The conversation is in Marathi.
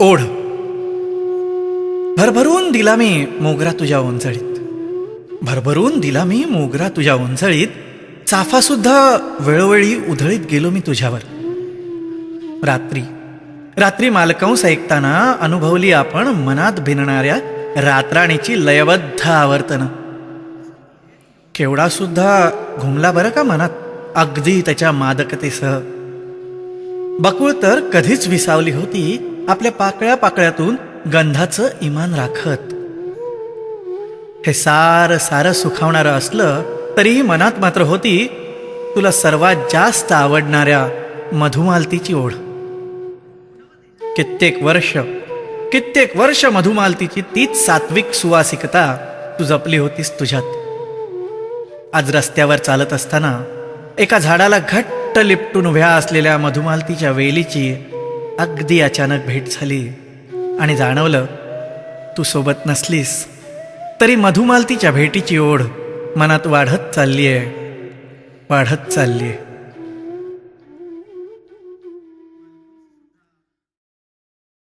ओढ. भरभरून दिला मी मोगरा तुझ्या उंचळीत भरभरून दिला मी मोगरा तुझ्या उंचळीत चाफा सुद्धा वेळोवेळी उधळीत गेलो मी तुझ्यावर. रात्री रात्री मालकंस ऐकताना अनुभवली आपण मनात भिनणाऱ्या रात्राणीची लयबद्ध आवर्तन. केवडा सुद्धा घुमला बरं का मनात अगदी त्याच्या मादकतेसह. बकुळ तर कधीच विसावली होती आपल्या पाकळ्या पाकळ्यातून गंधाचं इमान राखत. हे सार सारं सुखावणारं असलं तरीही मनात मात्र होती तुला सर्वात जास्त आवडणाऱ्या मधुमालतीची ओढ. कित्येक वर्ष कित्येक वर्ष मधुमालतीची तीच सात्विक सुवासिकता तू जपली होतीस तुझ्यात. आज रस्त्यावर चालत असताना एका झाडाला घट्ट लिपटून उभ्या असलेल्या मधुमालतीच्या वेलीची अगदी अचानक भेट झाली आणि जाणवलं तू सोबत नसलीस. तरी मधुमालतीच्या भेटीची ओढ मनात वाढत चालली आहे वाढत चालली आहे